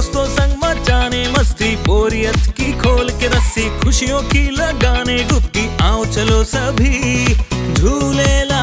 दोस्तों संग मचाने मस्ती बोरियत की खोल के रस्सी खुशियों की लगाने डुबकी आओ चलो सभी Jhulelal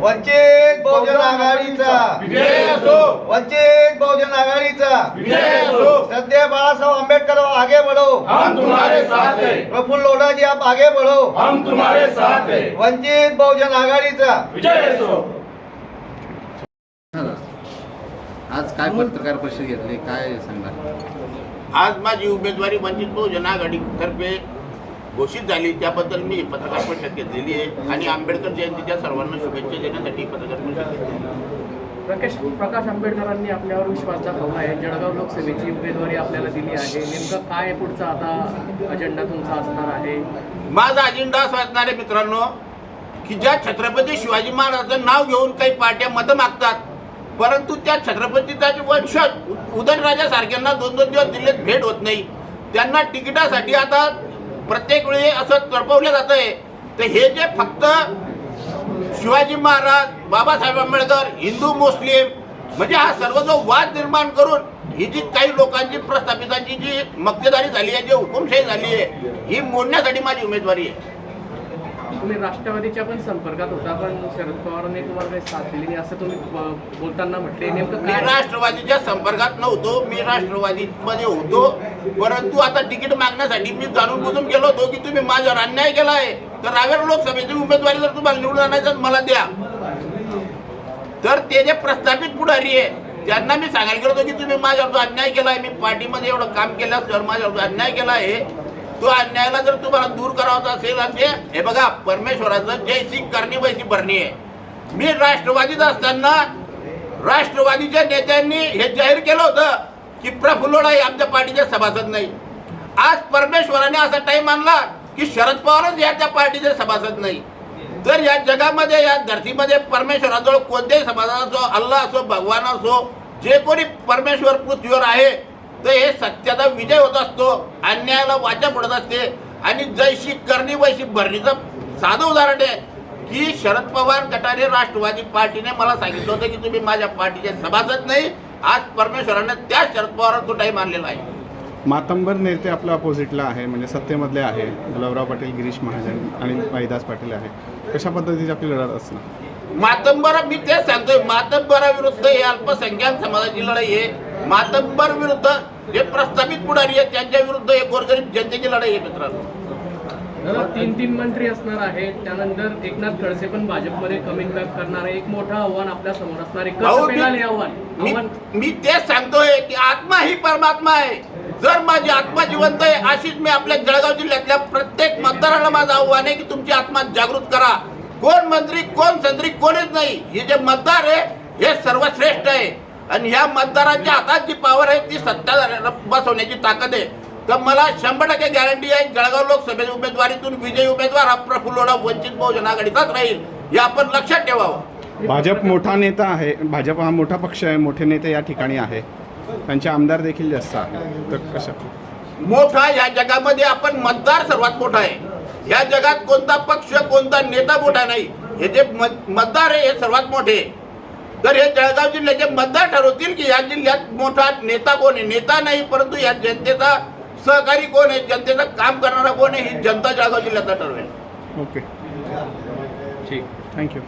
वंचित बहुजन आघाडीचा. वंचित बहुजन आघाडीचा. सध्या बाळासाहेब आंबेडकर आगे बढ़ो हम तुम्हारे साथ हैं. प्रफुल्ल लोढ़ा जी आप आगे बढ़ो हम तुम्हारे साथ हैं. वंचित बहुजन आघाडीचा. विजय असो. आज काय पत्रकार परिषद घेतली? काय सांगणार आज माझी उमेदवारी वंचित बहुजन आघाडीतर्फे घोषित झाली त्याबद्दल मी पत्रकार परिषद घेतलेली आहे आणि आंबेडकर जयंतीच्या सर्वांना शुभेच्छा देण्यासाठी पत्रकार परिषद. प्रकाश प्रकाश आंबेडकरांनी आपल्यावर विश्वास दाखवला आहे. जळगाव लोकसभेची उमेदवारी आपल्याला दिली आहे. नेमकं काय पुढचा आता अजेंडा तुमचा असणार आहे? माझा अजेंडा असा असणार आहे मित्रांनो की ज्या छत्रपती शिवाजी महाराजांचं नाव घेऊन काही पार्ट्या मतं मागतात परंतु त्या छत्रपतीचा जे वंशज उदयनराजासारख्यांना दोन दोन दिवस दिल्लीत भेट होत नाही. त्यांना तिकिटासाठी आता प्रत्येक वेळी असं तडपवलं जात आहे तर हे जे फक्त शिवाजी महाराज बाबासाहेब आंबेडकर हिंदू मुस्लिम म्हणजे हा सर्व जो वाद निर्माण करून ही जी काही लोकांची प्रस्थापितांची जी मक्तेदारी झाली आहे जी हुकुमशाही झाली आहे ही मोडण्यासाठी माझी उमेदवारी आहे. तुम्ही राष्ट्रवादीच्या पण संपर्कात होता पण शरद पवारांनी तुम्हाला काही साथ दिली नाही असं तुम्ही बोलताना म्हटले. नेमकं मी राष्ट्रवादीच्या संपर्कात नव्हतो मी राष्ट्रवादीमध्ये होतो. परंतु आता तिकीट मागण्यासाठी मी जाणून बुजून गेलो होतो की तुम्ही माझ्यावर अन्याय केला आहे तर रावेर लोकसभेची उमेदवारी जर तुम्हाला निवडून आणायचं मला द्या. तर ते जे प्रस्थापित पुढारी आहे त्यांना मी सांगायला गेलो होतो की तुम्ही माझ्यावर अन्याय केला आहे मी पार्टीमध्ये एवढं काम केलं असल्यावर माझ्यावर अन्याय केला आहे तो अन्यायाला जर तुम्हाला दूर करावाचा असेल आणि हे बघा परमेश्वराचं जय सिंग करणी वैसी भरणी आहे. मी राष्ट्रवादीत असताना राष्ट्रवादीच्या नेत्यांनी हे जाहीर केलं होतं की प्रफुल्लोडा हे आमच्या पार्टीचे सभासद नाही. आज परमेश्वराने असा टाईम आणला की शरद पवारच या त्या पार्टीचे सभासद नाही. तर या जगामध्ये या धरतीमध्ये परमेश्वराजवळ कोणत्याही सभासद असो अल्ला असो भगवान असो जे कोणी परमेश्वर पृथ्वीवर आहे तर हे सत्याचा विजय होत असतो अन्यायाला वाचा पडत असते. आणि जैशी करणी वैशी भरणीचं साधं उदाहरण आहे की शरद पवार गटाने राष्ट्रवादी पार्टीने मला सांगितलं होतं की तुम्ही माझ्या पार्टीचे सभासद नाही आज परमेश्वराने त्या शरद पवारांना तो टाईम आणलेला आहे मातंबर नेते आपल्या अपोजिटला आहे म्हणजे सत्तेमधले आहे गुलाबराव पाटील गिरीश महाजन आणि भाईदास पाटील आहे. कशा पद्धतीची आपली लढत असणार? मातंबर मी तेच सांगतोय मातंबराविरुद्ध हे अल्पसंख्याक समाजाची लढाई आहे. मातंबर विरुद्ध जे प्रस्थापित पुढारी आहेत त्यांच्या विरुद्ध हे गोरगरीब जनतेची लढाई आहे मित्रांनो. तीन तीन मंत्री असणार आहेत. त्यानंतर एकनाथ खडसे पण भाजपमध्ये कमिंग बॅक करणार आहे. एक मोठं आव्हान आपल्यासमोर असणार आहे. कसं पेलाल हे आव्हान मी तेच सांगतोय की आत्मा ही परमात्मा आहे. जर माझी आत्मा जिवंत आहे अशीच मी आपल्या जळगाव जिल्ह्यातल्या प्रत्येक मतदाराला माझं आव्हान आहे की तुमची आत्मा जागृत करा. कोण मंत्री कोण संत्री कोणीच नाही. हे जे मतदार आहे हे सर्वश्रेष्ठ आहे. आणि ह्या मतदारांच्या हातात जी पॉवर आहे ती सत्ता बसवण्याची ताकद आहे. तर मला शंभर टक्के गॅरंटी आहे जळगाव लोकसभेच्या उमेदवारीतून विजयी उमेदवार हा प्रफुल्लोडा वंचित बहुजन आघाडीचाच राहील हे आपण लक्षात ठेवावं. भाजप मोठा नेता आहे. भाजप हा मोठा पक्ष आहे मोठे नेते या ठिकाणी आहे. त्यांचे आमदार देखील जास्त आहे तर कशा? मोठा या जगामध्ये आपण मतदार सर्वात मोठा आहे. या जगात कोणता पक्ष कोणता नेता मोठा नाही. हे जे मत- मतदार आहे हे सर्वात मोठे. आहे. तर हे जळगाव जिल्ह्याचे मतदार ठरवतील की या जिल्ह्यात मोठा नेता कोण आहे? नेता नाही परंतु या जनतेचा सहकारी कोण आहे? जनतेचं काम करणारा कोण आहे? ही जनता जळगाव जिल्ह्यात ठरवेल. ओके. ठीक. थँक्यू